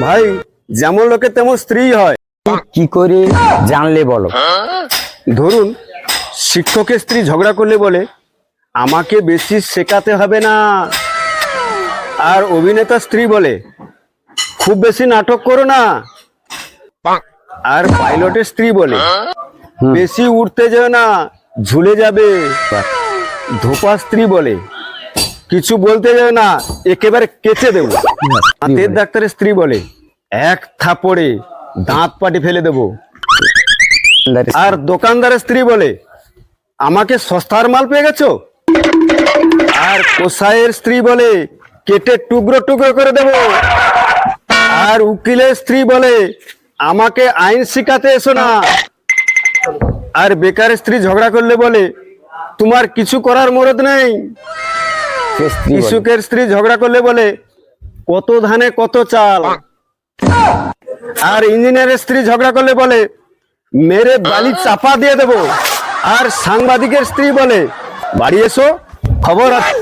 ভাই যেমন লোকে তেমন স্ত্রী হয়। কি করে? জানলে বলো। ধরুন শিক্ষকের স্ত্রী ঝগড়া করলে বলে আমাকে বেশি শেখাতে হবে না। আর অভিনেতা স্ত্রী বলে খুব বেশি নাটক করো না। আর পাইলটের স্ত্রী বলে বেশি উঠতে যেও না ঝুলে যাবে। ধোপা স্ত্রী বলে কিছু বলতে যাবে না একেবারে কেচে দেবো। দাঁতের ডাক্তারের স্ত্রী বলে এক থাপড়ে দাঁত পাটি ফেলে দেবো। আর দোকানদারের স্ত্রী বলে আমাকে সস্তার মাল পেয়ে গেছো? আর কোসাইয়ের স্ত্রী বলে কেটে টুকরো টুকরো করে দেব। আর উকিলের স্ত্রী বলে আমাকে আইন শিখাতে এসো না। আর বেকারের স্ত্রী ঝগড়া করলে বলে তোমার কিছু করার মরদ নেই। সে স্ত্রী স্ত্রী ঝগড়া করলে বলে, কত ধানে কত চাল? আর ইঞ্জিনিয়ারের স্ত্রী ঝগড়া করলে বলে, মেরে বালি চাপা দিয়ে দেব। আর সাংবাদিকের স্ত্রী বলে, বাড়ি এসো, খবর আছে